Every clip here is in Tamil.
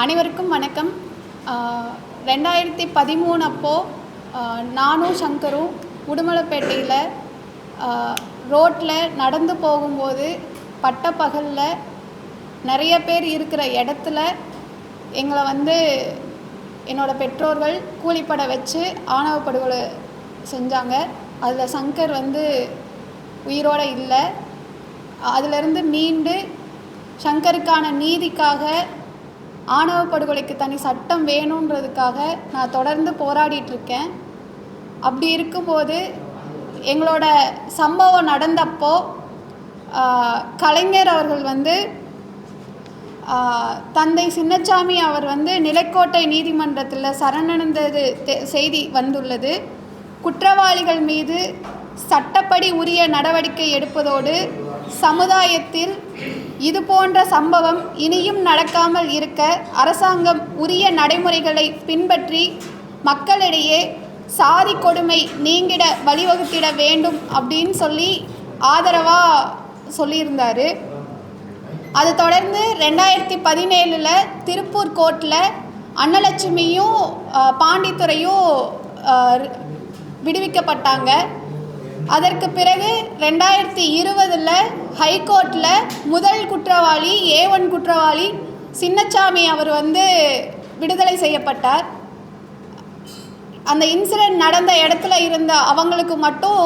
அனைவருக்கும் வணக்கம். ரெண்டாயிரத்தி பதிமூணு அப்போது நானும் சங்கரும் உடுமலைப்பேட்டையில் ரோட்டில் நடந்து போகும்போது பட்டப்பகலில் நிறைய பேர் இருக்கிற இடத்துல எங்களை வந்து என்னோடய பெற்றோர்கள் கூலிப்பட வச்சு ஆணவ படுகொலை செஞ்சாங்க. அதில் சங்கர் வந்து உயிரோடு இல்லை. அதிலிருந்து மீண்டு சங்கருக்கான நீதிக்காக ஆணவ படுகொலைக்கு தனி சட்டம் வேணுன்றதுக்காக நான் தொடர்ந்து போராடிட்டு இருக்கேன் அப்படி இருக்கும்போது எங்களோட சம்பவம் நடந்தப்போ கலைஞர் அவர்கள் வந்து தந்தை சின்னச்சாமி அவர் வந்து நிலக்கோட்டை நீதிமன்றத்தில் சரணடைந்தது செய்தி வந்துள்ளது. குற்றவாளிகள் மீது சட்டப்படி உரிய நடவடிக்கை எடுப்பதோடு சமுதாயத்தில் இது போன்ற சம்பவம் இனியும் நடக்காமல் இருக்க அரசாங்கம் உரிய நடைமுறைகளை பின்பற்றி மக்களிடையே சாதி கொடுமை நீங்கிட வழிவகுத்திட வேண்டும் அப்படின்னு சொல்லி ஆதரவாக சொல்லியிருந்தார். அது தொடர்ந்து ரெண்டாயிரத்தி பதினேழில் திருப்பூர் கோர்ட்டில் அன்னலட்சுமியும் பாண்டித்துறையும் விடுவிக்கப்பட்டாங்க. அதற்கு பிறகு ரெண்டாயிரத்தி இருபதில் ஹைகோர்ட்டில் முதல் குற்றவாளி ஏ ஒன் குற்றவாளி சின்னச்சாமி அவர் வந்து விடுதலை செய்யப்பட்டார். அந்த இன்சிடெண்ட் நடந்த இடத்துல இருந்த அவங்களுக்கு மட்டும்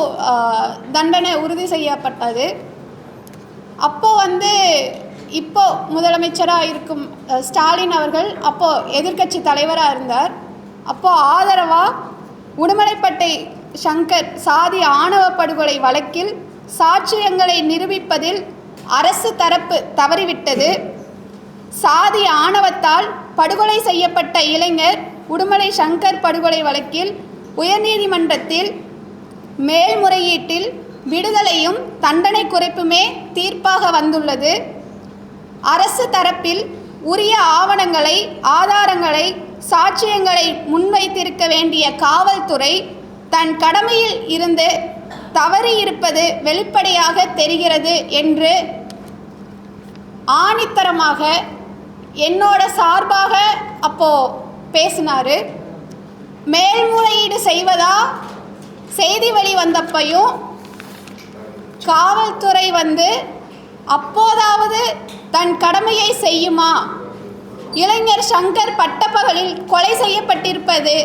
தண்டனை உறுதி செய்யப்பட்டது. அப்போ வந்து இப்போ முதலமைச்சராக இருக்கும் ஸ்டாலின் அவர்கள் அப்போது எதிர்க்கட்சி தலைவராக இருந்தார். அப்போது ஆதரவாக உடுமலைப்பட்டை சங்கர் சாதி ஆணவ படுகொலை வழக்கில் சாட்சியங்களை நிரூபிப்பதில் அரசு தரப்பு தவறிவிட்டது. சாதி ஆணவத்தால் படுகொலை செய்யப்பட்ட இளைஞர் உடுமலை சங்கர் படுகொலை வழக்கில் உயர்நீதிமன்றத்தில் மேல்முறையீட்டில் விடுதலையும் தண்டனை குறைப்புமே தீர்ப்பாக வந்துள்ளது. அரசு தரப்பில் உரிய ஆவணங்களை ஆதாரங்களை சாட்சியங்களை முன்வைத்திருக்க வேண்டிய காவல்துறை தன் கடமையில் இருந்து தவறியிருப்பது வெளிப்படையாக தெரிகிறது என்று ஆணித்தரமாக என்னோட சார்பாக அப்போ பேசினார். மேல்முறையீடு செய்வதா? செய்தி வெளி வந்தப்பையும் காவல்துறை வந்து அப்போதாவது தன் கடமையை செய்யுமா? இளைஞர் சங்கர் பட்டப்பகலில் கொலை செய்யப்பட்டிருப்பது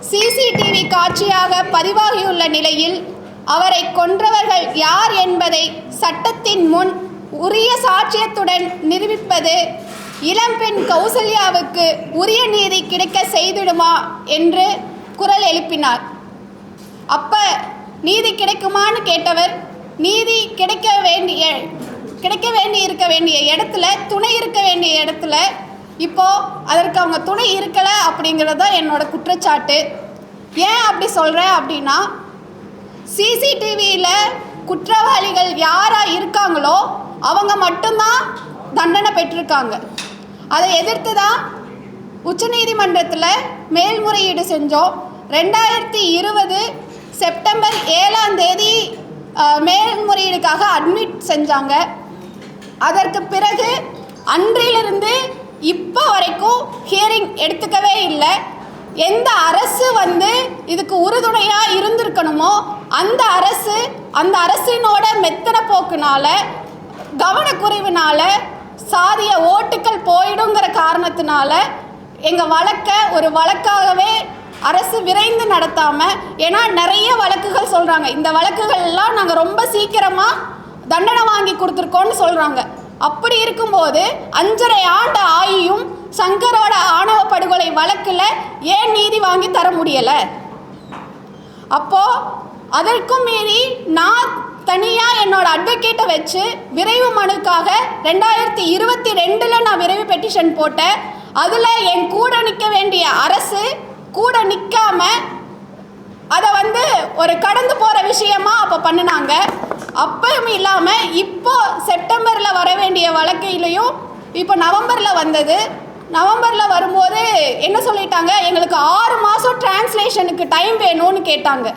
சிசிடிவி காட்சியாக பதிவாகியுள்ள நிலையில் அவரை கொன்றவர்கள் யார் என்பதை சட்டத்தின் முன் உரிய சாட்சியத்துடன் நிரூபிப்பது இளம்பெண் கௌசல்யாவுக்கு உரிய நீதி கிடைக்க செய்திடுமா என்று குரல் எழுப்பினார். அப்ப நீதி கிடைக்குமான்னு கேட்டவர் நீதி கிடைக்க வேண்டிய கிடைக்க வேண்டி இருக்க வேண்டிய இடத்துல துணை இருக்க வேண்டிய இடத்துல இப்போ அதற்கு அவங்க துணை இருக்கலை அப்படிங்கிறது தான் என்னோடய குற்றச்சாட்டு. ஏன் அப்படி சொல்கிறேன் அப்படின்னா சிசிடிவியில் குற்றவாளிகள் யாராக இருக்காங்களோ அவங்க மட்டும்தான் தண்டனை பெற்றிருக்காங்க. அதை எதிர்த்து தான் உச்சநீதிமன்றத்தில் மேல்முறையீடு செஞ்சோம். ரெண்டாயிரத்தி இருபது செப்டம்பர் ஏழாம் தேதி மேல்முறையீடுக்காக அட்மிட் செஞ்சாங்க. அதற்கு பிறகு அன்றிலிருந்து இப்போ வரைக்கும் ஹியரிங் எடுத்துக்கவே இல்லை. எந்த அரசு வந்து இதுக்கு உறுதுணையாக இருந்திருக்கணுமோ அந்த அரசு அந்த அரசினோட மெத்தன போக்குனால கவனக்குறைவினால சாதிய ஓட்டுக்கள் போயிடுங்கிற காரணத்தினால எங்கள் வழக்கை ஒரு வழக்காகவே அரசு விரைந்து நடத்தாமல் ஏன்னா நிறைய வழக்குகள் சொல்கிறாங்க இந்த வழக்குகள்லாம் நாங்கள் ரொம்ப சீக்கிரமாக தண்டனை வாங்கி கொடுத்துருக்கோன்னு சொல்கிறாங்க அப்படி இருக்கும்போது அஞ்சரை ஆண்டு ஆயியும் சங்கரோட ஆணவ படுகொலை வழக்கில் ஏன் நீதி வாங்கி தர முடியலை? அப்போ அதற்கும் மீறி நான் தனியாக என்னோட அட்வொகேட்டை வச்சு விரைவு மனுக்காக ரெண்டாயிரத்தி இருபத்தி ரெண்டில் நான் விரைவு பெட்டிஷன் போட்டேன். அதில் என் கூட நிற்க வேண்டிய அரசு கூட நிற்காம அதை வந்து ஒரு கடந்து போகிற விஷயமா அப்போ பண்ணினாங்க. அப்பவும் இல்லாமல் இப்போ செப்டம்பரில் வர வேண்டிய வழக்கையிலையும் இப்போ நவம்பரில் வந்தது. நவம்பரில் வரும்போது என்ன சொல்லிட்டாங்க? எங்களுக்கு ஆறு மாதம் டிரான்ஸ்லேஷனுக்கு டைம் வேணும்னு கேட்டாங்க.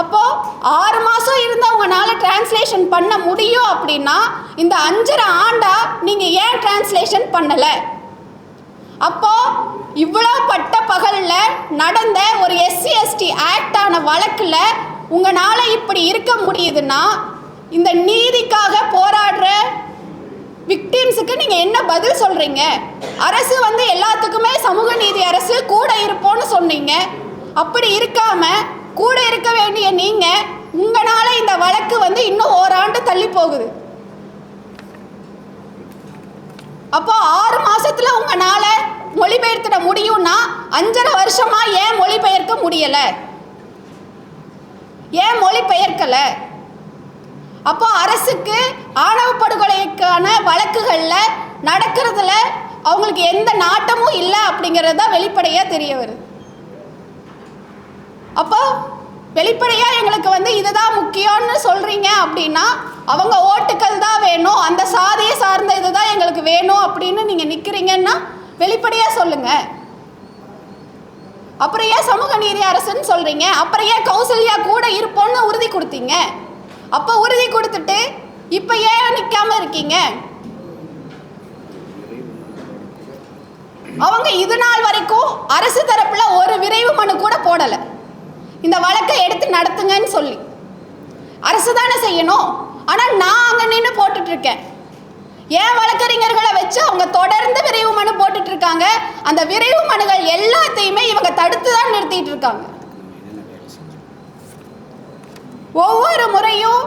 அப்போது ஆறு மாதம் இருந்தவங்கனால டிரான்ஸ்லேஷன் பண்ண முடியும் அப்படின்னா இந்த அஞ்சரை ஆண்டா நீங்கள் ஏன் டிரான்ஸ்லேஷன் பண்ணலை? அப்போ இவ்வளோ பட்ட பகலில் நடந்த ஒரு எஸ்சி எஸ்டி ஆக்டான வழக்கில் உங்களால் இப்படி இருக்க முடியுதுன்னா இந்த நீதிக்காக போராடுற விக்டிம்ஸுக்கு நீங்கள் என்ன பதில் சொல்கிறீங்க அரசு வந்து எல்லாத்துக்குமே சமூக நீதி அரசு கூட இருப்போன்னு சொன்னீங்க. அப்படி இருக்காமல் கூட இருக்க வேண்டிய நீங்கள் உங்களால் இந்த வழக்கு வந்து இன்னும் ஓராண்டு தள்ளி போகுது. அப்போ ஆறு மாதத்தில் உங்களால் மொழிபெயர்த்திட முடியும்னா அஞ்சரை வருஷமா ஏன் மொழிபெயர்க்க முடியல? ஏன் மொழிபெயர்க்கல? அப்போ அரசுக்கு ஆணவ படுகொலைக்கான வழக்குகள்ல நடக்கிறதுல அவங்களுக்கு எந்த நாட்டமும் இல்லை அப்படிங்கிறது தான் வெளிப்படையா தெரிய வருது. அப்போ வெளிப்படையா எங்களுக்கு வந்து இதுதான் முக்கியம்னு சொல்றீங்க அப்படின்னா அவங்க ஓட்டுக்கள் தான் வேணும் அந்த சாதியை சார்ந்த இதுதான் எங்களுக்கு வேணும் அப்படின்னு நீங்க நிக்கிறீங்கன்னா வெளிப்படையா சொல்லுங்க. அப்புறம் ஏன் சமூக நீதி அரசுன்னு சொல்றீங்க? அப்புறம் ஏன் கௌசல்யா கூட இருப்போம்னு உறுதி கொடுத்தீங்க? அப்போ உறுதி கொடுத்துட்டு இப்போ ஏன் நிற்காமல் இருக்கீங்க? அவங்க இது நாள் வரைக்கும் அரசு தரப்புல ஒரு விரைவு மனு கூட போடல. இந்த வழக்கை எடுத்து நடத்துங்கன்னு சொல்லி. அரசு தானே செய்யணும். ஆனால் நான் அங்கே நின்று போட்டுட்டு இருக்கேன். ஏன் வழக்கறிஞர்களை வச்சு அவங்க தொடர்ந்து விரைவு மனு போட்டுட்டு இருக்காங்க? அந்த விரைவு மனுகள் எல்லாத்தையுமே இவங்க தடுத்து தான் நிறுத்திட்டு இருக்காங்க. ஒவ்வொரு முறையும்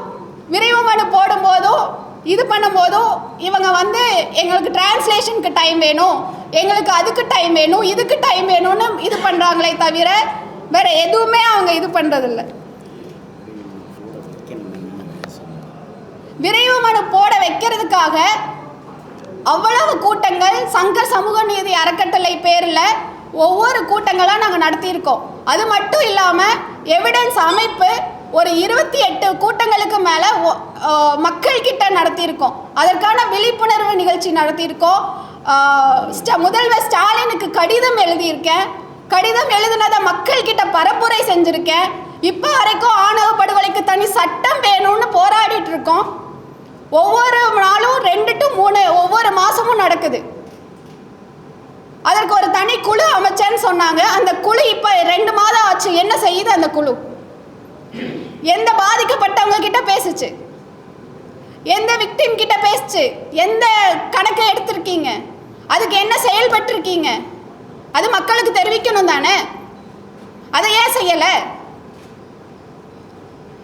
விரைவு மனு போடும்போதும் இது பண்ணும்போதும் இவங்க வந்து எங்களுக்கு டிரான்ஸ்லேஷனுக்கு டைம் வேணும் எங்களுக்கு அதுக்கு டைம் வேணும் இதுக்கு டைம் வேணும்னு இது பண்ணுறாங்களே தவிர வேற எதுவுமே அவங்க இது பண்ணுறதில்ல விரைவு மனு போட வைக்கிறதுக்காக அவ்வளவு கூட்டங்கள் சங்கர் சமூக நீதி அறக்கட்டளை பேரில் ஒவ்வொரு கூட்டங்களாக நாங்கள் நடத்தியிருக்கோம். அது மட்டும் இல்லாமல் எவிடன்ஸ் அமைப்பு ஒரு இருபத்தி எட்டு கூட்டங்களுக்கு மேலே மக்கள்கிட்ட நடத்தியிருக்கோம். அதற்கான விழிப்புணர்வு நிகழ்ச்சி நடத்தியிருக்கோம். ஸ்ட- முதல்வர் ஸ்டாலினுக்கு கடிதம் எழுதியிருக்கேன். கடிதம் எழுதுனதை மக்கள்கிட்ட பரப்புரை செஞ்சுருக்கேன். இப்போ வரைக்கும் ஆணவ படுகொலைக்கு தனி சட்டம் வேணும்னு போராடிட்டு இருக்கோம். ஒவ்வொரு நாளும் ரெண்டு டு மூணு ஒவ்வொரு மாசமும் நடக்குது. அதற்கு ஒரு தனி குழு அமைச்சேன்னு சொன்னாங்க. அந்த குழு இப்போ ரெண்டு மாதம் ஆச்சு. என்ன செய்யுது அந்த குழு? எந்த பாதிக்கப்பட்டவங்க கிட்ட பேசுச்சு? எந்த விக்டிம் கிட்ட பேசுச்சு? எந்த கணக்கை எடுத்திருக்கீங்க? அதுக்கு என்ன செயல்பட்டிருக்கீங்க? அது மக்களுக்கு தெரிவிக்கணும் தானே? அதை ஏன் செய்யலை?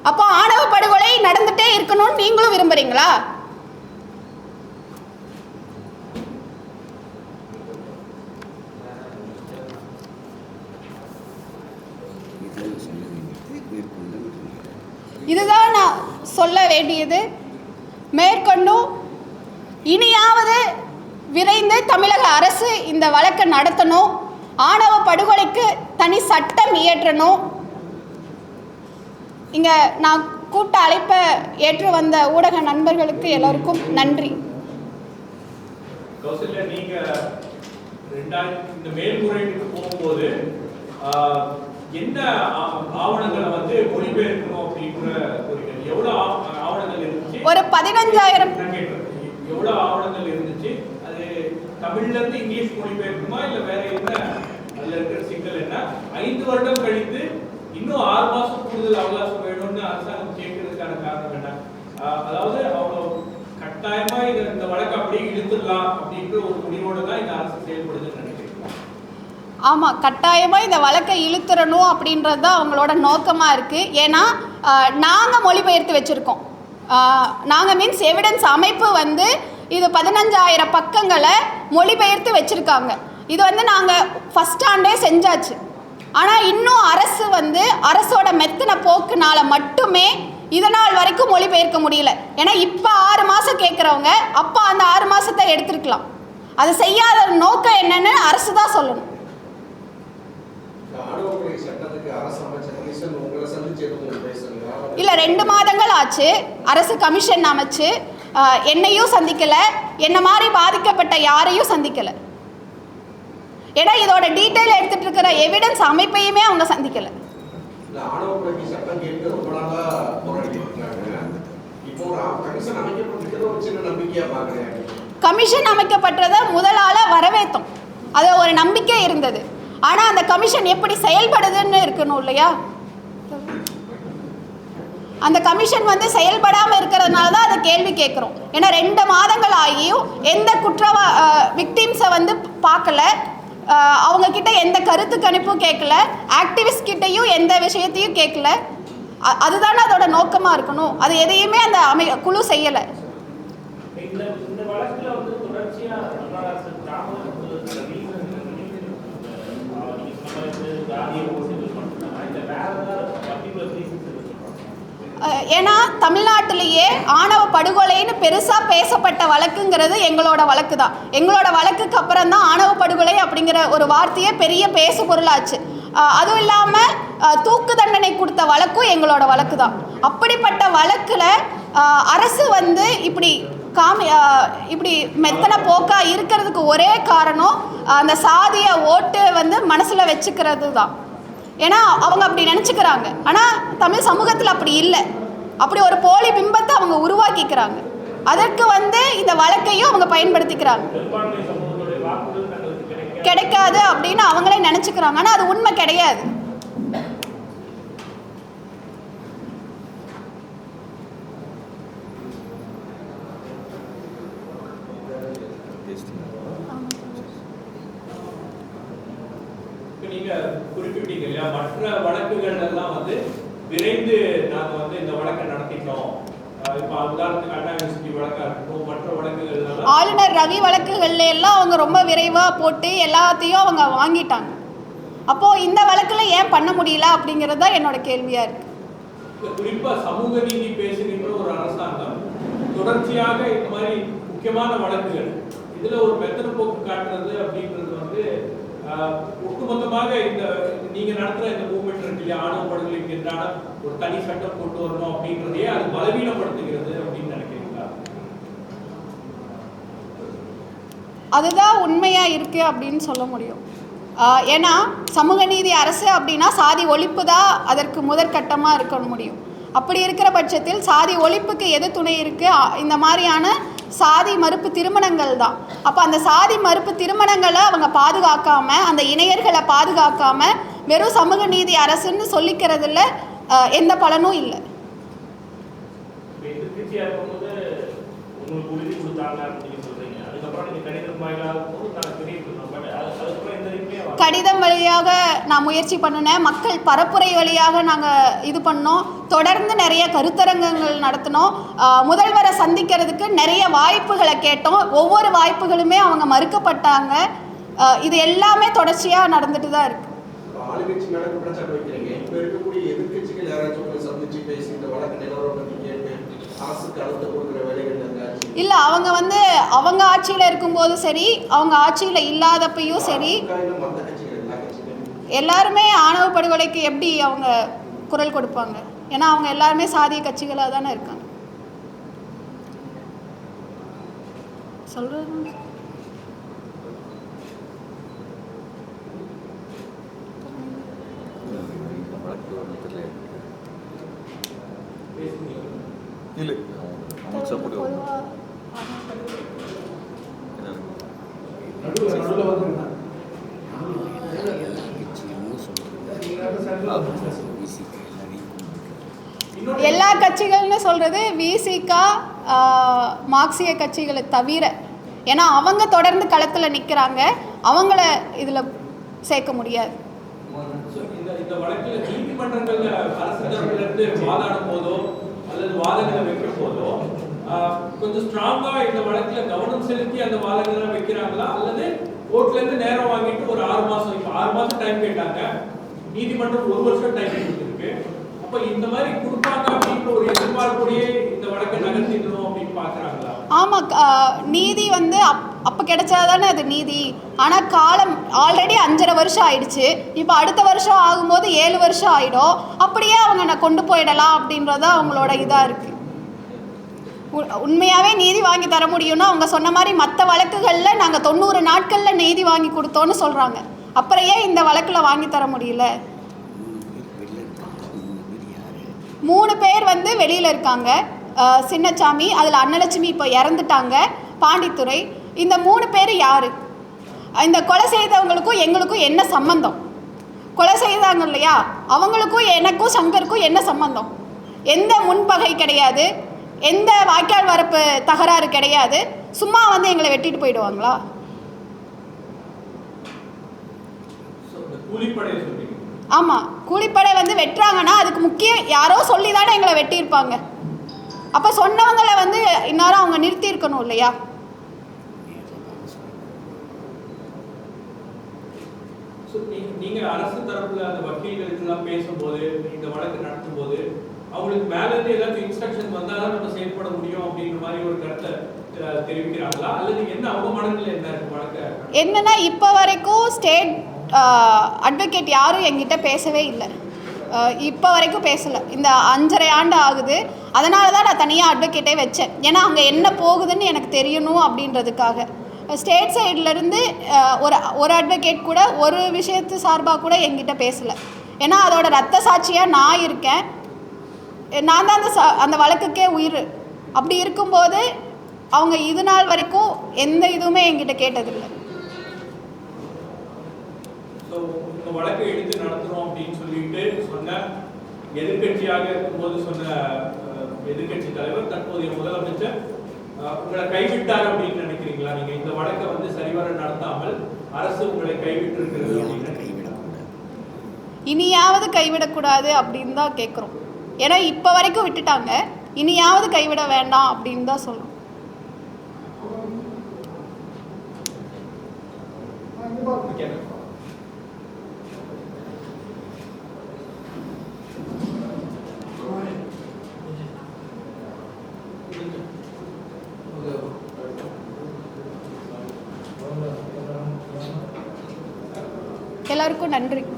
அப்போ ஆணவ படுகொலை நடந்துட்டே இருக்கணும்னு நீங்களும் விரும்புறீங்களா? இதுதான் நான் சொல்ல வேண்டியது. மேற்கொண்டும் இனியாவது விரைந்து தமிழக அரசு இந்த வழக்கை நடத்தணும். ஆணவ படுகொலைக்கு தனி சட்டம் இயற்றணும். இங்கே நான் கூட்ட அழைப்பை ஏற்று வந்த ஊடக நண்பர்களுக்கு எல்லோருக்கும் நன்றி. இந்த மேல்முறையீட்டுக்கு போகும்போது என்ன ஆவணங்களை வந்து மொழிபெயர்க்கணும் எவ்வளவு ஆவ- ஆவணங்கள் இருந்துச்சு? ஒரு பதினஞ்சாயிரம். எவ்வளவு ஆவணங்கள் இருந்துச்சு? அது தமிழ்ல இருந்து இங்கிலீஷ் மொழிபெயர்க்குமா இல்ல வேற என்ன? அதுல இருக்கிற சிக்கல் என்ன? ஐந்து வருடம் கழித்து இன்னும் ஆறு மாசம் கூடுதல் அவகாசம் வேணும்னு அரசாங்கம் கேட்கறதுக்கான காரணம் என்ன? அதாவது அவங்க கட்டாயமா இது இந்த வழக்கு அப்படியே இழுத்துடலாம் அப்படின்ற ஒரு முடிவோட தான் இந்த அரசு செயல்படுதுன்னு நினைக்கிறேன். ஆமாம் கட்டாயமாக இந்த வழக்கை இழுத்துறணும் அப்படின்றது தான் அவங்களோட நோக்கமாக இருக்குது ஏன்னா நாங்கள் மொழிபெயர்த்து வச்சுருக்கோம். நாங்கள் மீன்ஸ் எவிடன்ஸ் அமைப்பு வந்து இது பதினஞ்சாயிரம் பக்கங்களை மொழிபெயர்த்து வச்சுருக்காங்க. இது வந்து நாங்கள் ஃபஸ்ட் ஸ்டாண்டே செஞ்சாச்சு. ஆனால் இன்னும் அரசு வந்து அரசோட மெத்தன போக்குனால மட்டுமே இதனால் வரைக்கும் மொழிபெயர்க்க முடியல. ஏன்னா இப்போ ஆறு மாதம் கேட்குறவங்க அப்போ அந்த ஆறு மாதத்தை எடுத்திருக்கலாம். அது செய்யாத நோக்கம் என்னன்னு அரசு தான் சொல்லணும். இல்லை ரெண்டு மாதங்கள் ஆச்சு. அரசு கமிஷன் அமைச்சு என்னையும் சந்திக்கலை. என்ன மாதிரி பாதிக்கப்பட்ட யாரையும் சந்திக்கலை. ஏன்னா இதோட டீட்டெயில் எடுத்துட்டு இருக்கிற எவிடன்ஸ் அமைப்பையுமே அவங்க சந்திக்கலை. கமிஷன் அமைக்கப்பட்டதை முதலால வரவேற்றோம் அது ஒரு நம்பிக்கை இருந்தது. ஆனால் அந்த கமிஷன் எப்படி செயல்படுதுன்னு இருக்கணும் இல்லையா? அந்த கமிஷன் வந்து செயல்படாமல் இருக்கிறதுனால தான் அதை கேள்வி கேட்குறோம். ஏன்னா ரெண்டு மாதங்கள் ஆகியும் எந்த குற்றவா விக்டிம்ஸை வந்து பார்க்கல. அவங்கக்கிட்ட அவங்க கிட்ட எந்த கருத்து கணிப்பும் கேட்கல ஆக்டிவிஸ்ட் கிட்டேயும் எந்த விஷயத்தையும் கேட்கல அ- அதுதானே அதோட நோக்கமாக இருக்கணும். அது எதையுமே அந்த அமை குழு செய்யலை இந்த இந்த வழக்குல வந்து தொடர்ச்சியா தமிழ்நாடு அரசு தாமதப்படுத்துவதற்கு reason ஆஹ் நீங்க சொன்ன மாதிரி வந்து ஜாதியை செட்டில் பண்ணுறாங்க இந்த வேற ஏதாவது பர்டிகுலர் ரீசன்ஸ் சொல்லுவாங்க அஹ், ஏன்னா தமிழ்நாட்டிலேயே ஆணவ படுகொலைன்னு பெருசாக பேசப்பட்ட வழக்குங்கிறது எங்களோட வழக்கு தான் எங்களோட வழக்குக்கு அப்புறம் தான் ஆணவ படுகொலை அப்படிங்கிற ஒரு வார்த்தையே பெரிய பேசு பொருளாச்சு அதுவும் இல்லாமல் தூக்கு தண்டனை கொடுத்த வழக்கும் எங்களோட வழக்கு தான் அப்படிப்பட்ட வழக்கில் அரசு வந்து இப்படி காமி இப்படி மெத்தனை போக்கா இருக்கிறதுக்கு ஒரே காரணம் அந்த சாதிய ஓட்டு வந்து மனசில் வச்சுக்கிறது தான் ஏன்னா அவங்க அப்படி நினச்சிக்கிறாங்க. ஆனால் தமிழ் சமூகத்தில் அப்படி இல்லை. அப்படி ஒரு போலி பிம்பத்தை அவங்க உருவாக்கிக்கிறாங்க. அதற்கு வந்து இந்த வழக்கையும் அவங்க பயன்படுத்திக்கிறாங்க. கிடைக்காது அப்படின்னு அவங்களே நினச்சிக்கிறாங்க. ஆனால் அது உண்மை கிடையாது. இப்ப நீங்க குறிப்பிட்டீங்க இல்லையா மற்ற வழக்குகள் எல்லாம் வந்து விரைந்து நாங்க வந்து இந்த வழக்கை நடத்திட்டோம். ஆளுநர் ரவி வழக்குகள்ல எல்லாம் அவங்க ரொம்ப விரைவாக போட்டு எல்லாத்தையும் அவங்க வாங்கிட்டாங்க. அப்போது இந்த வழக்கில் ஏன் பண்ண முடியல அப்படிங்கிறது தான் என்னோட கேள்வியாக இருக்குது இப்ப குறிப்பா சமூக நீதி பேசுகின்ற ஒரு அரசாங்கம் தொடர்ச்சியாக இந்த மாதிரி முக்கியமான வழக்குகள் இதுல ஒரு மெத்தன போக்கு காட்டுறது அப்படின்றது வந்து ஒட்டுமொத்தமாக இந்த நீங்க நடத்துற இந்த மூவ்மெண்ட் இருக்கு இல்லையா ஆணவ படுகொலைக்கு எதிரான ஒரு தனி சட்டம் கொண்டு வரணும் அப்படின்றதையே அது பலவீனப்படுத்துகிறது அப்படின்னு நினைக்கிறீங்களா? அதுதான் உண்மையா இருக்கு அப்படின்னு சொல்ல முடியும். ஏன்னா சமூக நீதி அரசு அப்படின்னா சாதி ஒழிப்பு தான் அதற்கு முதற்கட்டமாக இருக்க முடியும். அப்படி இருக்கிற பட்சத்தில் சாதி ஒழிப்புக்கு எது துணை இருக்குது இந்த மாதிரியான சாதி மறுப்பு திருமணங்கள் தான். அப்போ அந்த சாதி மறுப்பு திருமணங்களை அவங்க பாதுகாக்காமல் அந்த இணையர்களை பாதுகாக்காமல் வெறும் சமூக நீதி அரசுன்னு சொல்லிக்கிறதுல எந்த பலனும் இல்லை இப்போ எதிர்கட்சியா இருக்கும்போது உங்களுக்கு உறுதி கொடுத்தாங்க அப்படின்னு சொல்றீங்க அதுக்கப்புறம் நீங்க கடிதம் வாயிலாக போது நான் தெரியப்படுத்தணும் பட் அது அதுக்கப்புறம் எந்த இதுவுமே வரல. கடிதம் வழியாக நான் முயற்சி பண்ணினேன். மக்கள் பரப்புரை வழியாக நாங்கள் இது பண்ணோம். தொடர்ந்து நிறைய கருத்தரங்கங்கள் நடத்தினோம். முதல்வரை சந்திக்கிறதுக்கு நிறைய வாய்ப்புகளை கேட்டோம். ஒவ்வொரு வாய்ப்புகளுமே அவங்க மறுக்கப்பட்டாங்க. இது எல்லாமே தொடர்ச்சியாக நடந்துட்டு தான் இருக்குது ஆளுங்கட்சி மேல குற்றச்சாட்டு வைக்கிறீங்க. இப்ப இருக்கக்கூடிய எதிர்க்கட்சிகள் யாராச்சும் உங்களை சந்திச்சு பேசி இந்த வழக்கு நிலவரம் பத்தி கேட்டு அரசுக்கு அழுத்தம் கொடுக்குற வேலைகள் இருந்தாச்சு இல்லை அவங்க வந்து அவங்க ஆட்சியில் இருக்கும்போது சரி அவங்க ஆட்சியில் இல்லாதப்பையும் சரி மற்ற கட்சிகள் எல்லா கட்சிகளும் எல்லாருமே ஆணவ படுகொலைக்கு எப்படி அவங்க குரல் கொடுப்பாங்க? ஏன்னா அவங்க எல்லாருமே சாதிய கட்சிகளாக தானே இருக்காங்க. சொல்றது இல்லை. சப்போர்ட் கட்சிகள்னு சொல்கிறது விசிகா மார்க்சிய கட்சிகளை தவிர. ஏன்னா அவங்க தொடர்ந்து களத்தில் நிற்கிறாங்க அவங்கள இதில் சேர்க்க முடியாது. கொஞ்சம் ஸ்ட்ராங்கா இந்த வழக்குல கவனம் செலுத்தி அந்த வாதங்களை வைக்கிறாங்களா? அல்லது கோர்ட்ல இருந்து நேரம் வாங்கிட்டு ஒரு ஆறு மாசம் இப்ப ஆறு மாசம் டைம் கேட்டாங்க. நீதிமன்றம் ஒரு வருஷம் டைம் கொடுத்துருக்கு. அப்ப இந்த மாதிரி கொடுப்பாங்க அப்படின்ற ஒரு எதிர்பார்ப்போடயே இந்த வழக்கை நகர்த்திடணும் அப்படின்னு பாக்குறாங்களா? ஆமா நீதி வந்து அப் அப்போ கிடைச்சாதானே அது நீதி. ஆனால் காலம் ஆல்ரெடி அஞ்சரை வருஷம் ஆயிடுச்சு. இப்போ அடுத்த வருஷம் ஆகும்போது ஏழு வருஷம் ஆகிடும் அப்படியே அவங்க நான் கொண்டு போயிடலாம் அப்படின்றது அவங்களோட இதாக இருக்குது உண்மையாகவே நீதி வாங்கி தர முடியும்னா அவங்க சொன்ன மாதிரி மற்ற வழக்குகளில் நாங்கள் தொண்ணூறு நாட்களில் நீதி வாங்கி கொடுத்தோன்னு சொல்கிறாங்க அப்புறம் ஏன் இந்த வழக்கில் வாங்கி தர முடியல? மூணு பேர் வந்து வெளியில் இருக்காங்க. சின்னச்சாமி அதில் அன்னலட்சுமி இப்போ இறந்துட்டாங்க பாண்டித்துரை இந்த மூணு பேர் யார்? இந்த கொலை செய்தவங்களுக்கும் எங்களுக்கும் என்ன சம்பந்தம்? கொலை செய்தாங்க இல்லையா? அவங்களுக்கும் எனக்கும் சங்கருக்கும் என்ன சம்பந்தம்? எந்த முன்பகை கிடையாது. எந்த வாய்க்கால் வரப்பு தகராறு கிடையாது. சும்மா வந்து எங்களை வெட்டிட்டு போயிடுவாங்களா? கூலிப்படை ஆமாம் கூலிப்படை வந்து வெட்டுறாங்கன்னா அதுக்கு முக்கியம் யாரோ சொல்லி தானே எங்களை வெட்டியிருப்பாங்க. அப்போ சொன்னவங்களை வந்து இந்நேரம் அவங்க நிறுத்தி இருக்கணும் இல்லையா நீங்க அரசு தரப்புல அந்த வக்கீல்களுக்கு எல்லாம் பேசும்போது இந்த வழக்கு நடத்தும் போது அவங்களுக்கு மேல இருந்து ஏதாச்சும் இன்ஸ்ட்ரக்ஷன் வந்தாதான் நம்ம செயல்பட முடியும் அப்படின்ற மாதிரி ஒரு கருத்தை தெரிவிக்கிறாங்களா? அல்லது என்ன அவங்க என்ன இருக்கு வழக்க? என்னன்னா இப்போ வரைக்கும் ஸ்டேட் அட்வொகேட் யாரும் எங்கிட்ட பேசவே இல்லை. இப்போ வரைக்கும் பேசலை. இந்த அஞ்சரை ஆண்டு ஆகுது. அதனால தான் நான் தனியாக அட்வொகேட்டே வச்சேன். ஏன்னா அங்கே என்ன போகுதுன்னு எனக்கு தெரியணும் அப்படின்றதுக்காக. ஸ்டேட் சைட்லேருந்து ஒரு ஒரு அட்வொகேட் கூட ஒரு விஷயத்து சார்பாக கூட எங்கிட்ட பேசலை. ஏன்னா அதோட ரத்த சாட்சியாக நான் இருக்கேன். நான் தான் அந்த சா அந்த வழக்குக்கே உயிர். அப்படி இருக்கும்போது அவங்க இது நாள் வரைக்கும் எந்த இதுவுமே என்கிட்ட கேட்டதில்லை. இந்த வழக்கை எடுத்து நடத்துகிறோம் அப்படின்னு சொல்லிட்டு சொன்ன எதிர்கட்சியாக இருக்கும்போது சொன்ன எதிர்கட்சி தலைவர் தற்போதைய முதலமைச்சர் உங்களை கைவிட்டார் அப்படின்னு நினைக்கிறீங்களா? நீங்க இந்த வழக்கை வந்து சரிவர நடத்தாமல் அரசு உங்களை கைவிட்டு இருக்கிறது அப்படின்னு இனியாவது கைவிடக்கூடாது அப்படின்னு தான் கேட்குறோம் ஏன்னா இப்போ வரைக்கும் விட்டுட்டாங்க. இனியாவது கைவிட வேண்டாம் அப்படின்னு தான் சொல்கிறோம் எல்லாருக்கும் நன்றி.